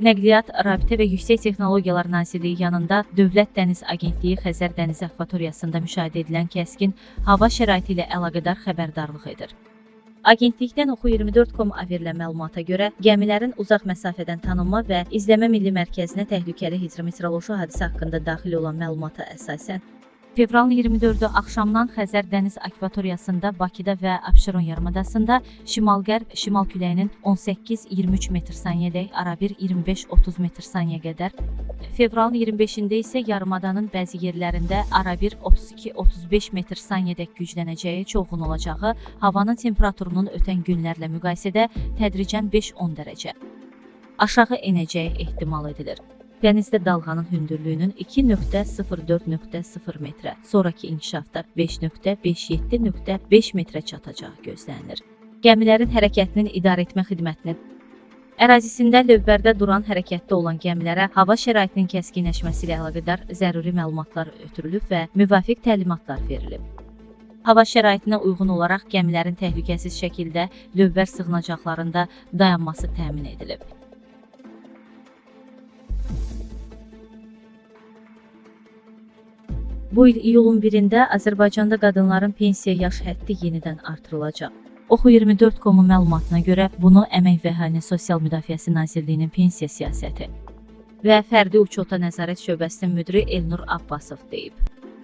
Nəqliyyat, Rabitə və Yüksək Texnologiyalar Nazirliyi yanında Dövlət Dəniz Agentliyi Xəzər dənizi akvatoriyasında müşahidə edilən kəskin hava şəraiti ilə əlaqədar xəbərdarlıq edir. Agentlikdən Oxu24.com verilən məlumata görə, gəmilərin uzaq məsafədən tanınma və izləmə milli mərkəzinə təhlükəli hidrometeoroloji hadisə haqqında daxil olan məlumata əsasən Fevralın 24-ü axşamdan Xəzər dəniz akvatoriyasında Bakıda və Abşeron yarımadasında şimal-qərb şimal küləyinin 18-23 metr saniyədək arabir 25-30 metr saniyə qədər, fevralın 25-də isə yarımadanın bəzi yerlərində arabir 32-35 metr saniyədək güclənəcəyi, çovğun olacağı, havanın temperaturunun ötən günlərlə müqayisədə tədricən 5-10 dərəcə aşağı enəcəyi ehtimal edilir. Dənizdə dalğanın hündürlüyünün 2.04.0 metrə, sonrakı inkişafda 5.57.5 metrə çatacağı gözlənilir. Gəmilərin hərəkətinin idarə etmə xidmətinin ərazisində lövbərdə duran hərəkətdə olan gəmilərə hava şəraitinin kəskinləşməsi ilə əlaqədar zəruri məlumatlar ötürülüb və müvafiq təlimatlar verilib. Hava şəraitinə uyğun olaraq gəmilərin təhlükəsiz şəkildə lövbər sığınacaqlarında dayanması təmin edilib. Bu il iyulun 1-də Azərbaycanda qadınların pensiya yaş həddi yenidən artırılacaq. Oxu24.com-un məlumatına görə bunu Əmək və Əhalinin Sosial Müdafiəsi Nazirliyinin pensiya siyasəti və Fərdi Uçota Nəzarət Şöbəsinin müdiri Elnur Abbasov deyib.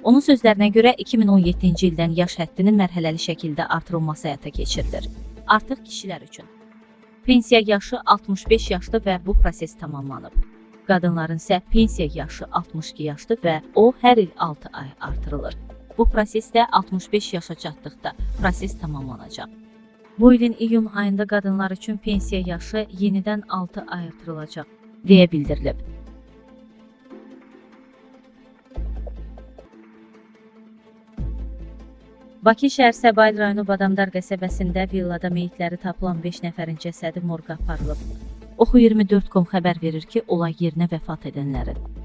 Onun sözlərinə görə 2017-ci ildən yaş həddinin mərhələli şəkildə artırılması həyata keçirilir. Artıq kişilər üçün pensiya yaşı 65 yaşdır və bu proses tamamlanıb. Qadınların isə pensiya yaşı 62 yaşdır və o hər il 6 ay artırılır. Bu prosesdə 65 yaşa çatdıqda proses tamamlanacaq. Bu ilin iyun ayında qadınlar üçün pensiya yaşı yenidən 6 ay artırılacaq deyə bildirilib. Bakı şəhər Səbail rayonu Badamdar qəsəbəsində villada meyitləri tapılan 5 nəfərin cəsədi morqa aparılıb. Oxu24.com xəbər verir ki, olay yerinə vəfat edənlərin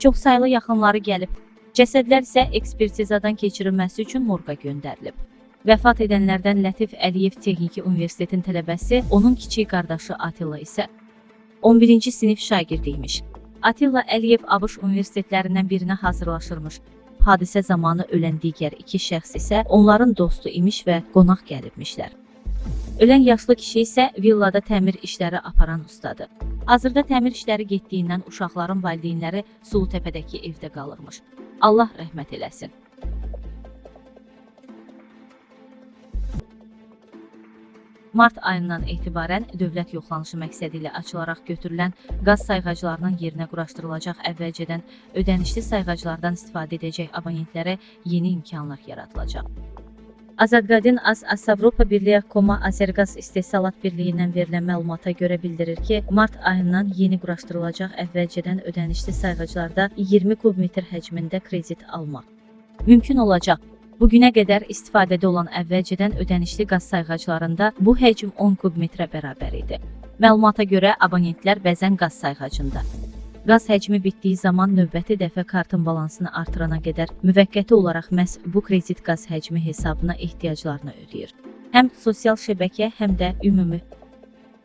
çoxsaylı yaxınları gəlib. Cəsədlər isə ekspertizadan keçirilməsi üçün morqa göndərilib. Vəfat edənlərdən Lətif Əliyev Texniki Universitetin tələbəsi, onun kiçik qardaşı Atilla isə 11-ci sinif şagirdi imiş. Atilla Əliyev ABŞ universitetlərindən birinə hazırlaşırmış. Hadisə zamanı ölən digər iki şəxs isə onların dostu imiş və qonaq gəlibmişlər. Ölən yaşlı kişi isə villada təmir işləri aparan ustadır. Hazırda təmir işləri getdiyindən uşaqların valideynləri Sulutəpədəki evdə qalırmış. Allah rəhmət eləsin. Mart ayından etibarən dövlət yoxlanışı məqsədi ilə açılaraq götürülən qaz sayğaclarının yerinə quraşdırılacaq əvvəlcədən ödənişli sayğaclardan istifadə edəcək abonentlərə yeni imkanlar yaradılacaq. Azadqadin Az Avropa Birliyi Koma Azərqaz İstehsalat Birliyindən verilən məlumata görə bildirir ki, mart ayından yeni quraşdırılacaq əvvəlcədən ödənişli sayğaclarda 20 kubmetr həcmində kredit almaq mümkün olacaq. Bugünə qədər istifadədə olan əvvəlcədən ödənişli qaz sayğaclarında bu həcm 10 kubmetrə bərabər idi. Məlumata görə abonentlər bəzən qaz sayğacında qaz həcmi bitdiyi zaman növbəti dəfə kartın balansını artırana qədər müvəqqəti olaraq məhz bu kredit qaz həcmi hesabına ehtiyaclarını ödəyir. Həm sosial şəbəkə, həm də ümumi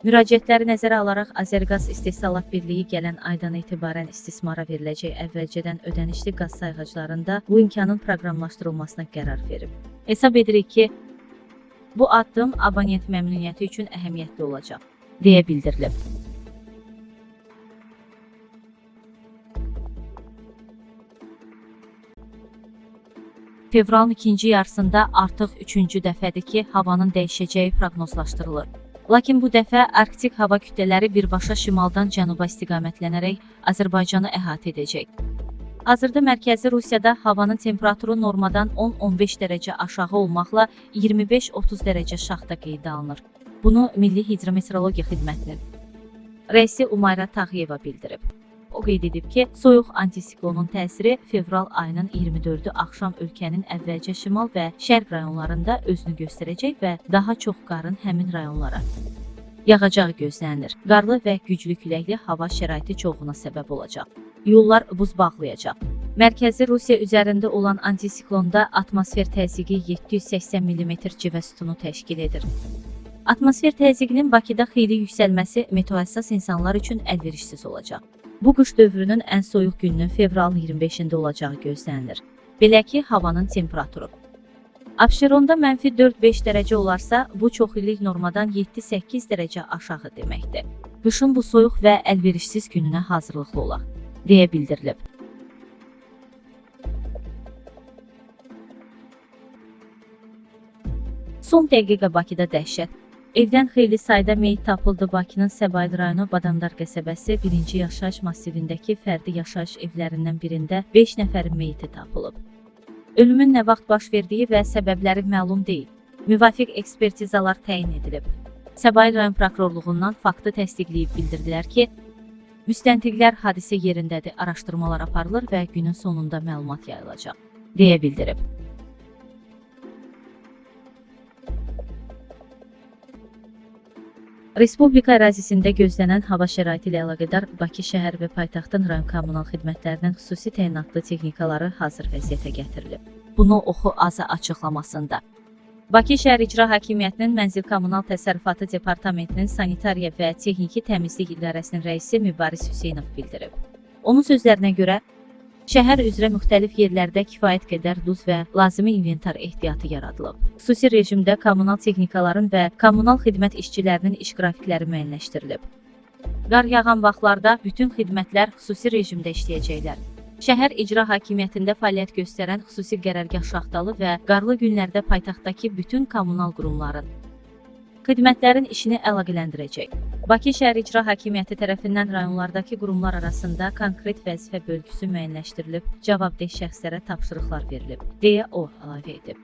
Müraciətləri nəzərə alaraq Azərqaz İstehsalat Birliyi gələn aydan etibarən istismara veriləcək əvvəlcədən ödənişli qaz sayğaclarında bu imkanın proqramlaşdırılmasına qərar verib. Hesab edirik ki, bu addım abonent məmnuniyyəti üçün əhəmiyyətli olacaq, deyə bildirilib. Fevralın ikinci yarısında artıq üçüncü dəfədir ki, havanın dəyişəcəyi proqnozlaşdırılır. Lakin bu dəfə Arktik hava kütlələri birbaşa şimaldan cənuba istiqamətlənərək Azərbaycanı əhatə edəcək. Hazırda mərkəzi Rusiyada havanın temperaturu normadan 10-15 dərəcə aşağı olmaqla 25-30 dərəcə şaxta qeydə alınır. Bunu Milli Hidrometeorologiya Xidmətinin rəisi Umayra Tağıyeva bildirib. O qeyd edib ki, soyuq antisiklonun təsiri fevral ayının 24-ü axşam ölkənin əvvəlcə şimal və şərq rayonlarında özünü göstərəcək və daha çox qarın həmin rayonlara yağacağı gözlənilir. Qarlı və güclü küləkli hava şəraiti çoxuna səbəb olacaq. Yollar buz bağlayacaq. Mərkəzi Rusiya üzərində olan antisiklonda atmosfer təzyiqi 780 mm civə sütunu təşkil edir. Atmosfer təzyiqinin Bakıda xeyli yüksəlməsi meteohəssas insanlar üçün əlverişsiz olacaq. Bu qış dövrünün ən soyuq gününün fevralın 25-də olacağı gözlənilir. Belə ki, havanın temperaturu Abşeronda mənfi 4-5 dərəcə olarsa, bu çox illik normadan 7-8 dərəcə aşağı deməkdir. Qışın bu soyuq və əlverişsiz gününə hazırlıqlı olaq, deyə bildirilib. Son dəqiqə Bakıda dəhşət. Evdən xeyli sayda meyit tapıldı. Bakının Səbail rayonu Badamdar qəsəbəsi 1-ci yaşayış massivindəki fərdi yaşayış evlərindən birində 5 nəfərin meyiti tapılıb. Ölümün nə vaxt baş verdiyi və səbəbləri məlum deyil. Müvafiq ekspertizalar təyin edilib. Səbail rayon prokurorluğundan faktı təsdiqləyib bildirdilər ki, müstəntiqlər hadisə yerindədir, araşdırmalar aparılır və günün sonunda məlumat yayılacaq, deyə bildirib. Respublika ərazisində gözlənən hava şəraiti ilə əlaqədar Bakı şəhər və paytaxtın rayon kommunal xidmətlərinin xüsusi təyinatlı texnikaları hazır vəziyyətə gətirilib. Bunu oxu azı açıqlamasında. Bakı şəhər İcra Hakimiyyətinin Mənzil Kommunal Təsərrüfatı Departamentinin Sanitariya və Texniki Təmizlik İdarəsinin rəisi Mübariz Hüseynov bildirib. Onun sözlərinə görə, Şəhər üzrə müxtəlif yerlərdə kifayət qədər duz və lazımi inventar ehtiyatı yaradılıb. Xüsusi rejimdə kommunal texnikaların və kommunal xidmət işçilərinin iş qrafikləri müəyyənləşdirilib. Qar yağan vaxtlarda bütün xidmətlər xüsusi rejimdə işləyəcəklər. Şəhər icra hakimiyyətində fəaliyyət göstərən xüsusi qərargah şaxtalı və qarlı günlərdə paytaxtdakı bütün kommunal qurumların xidmətlərin işini əlaqələndirəcək. Bakı şəhər icra hakimiyyəti tərəfindən rayonlardakı qurumlar arasında konkret vəzifə bölgüsü müəyyənləşdirilib, cavabdeh şəxslərə tapşırıqlar verilib, deyə o əlavə edib.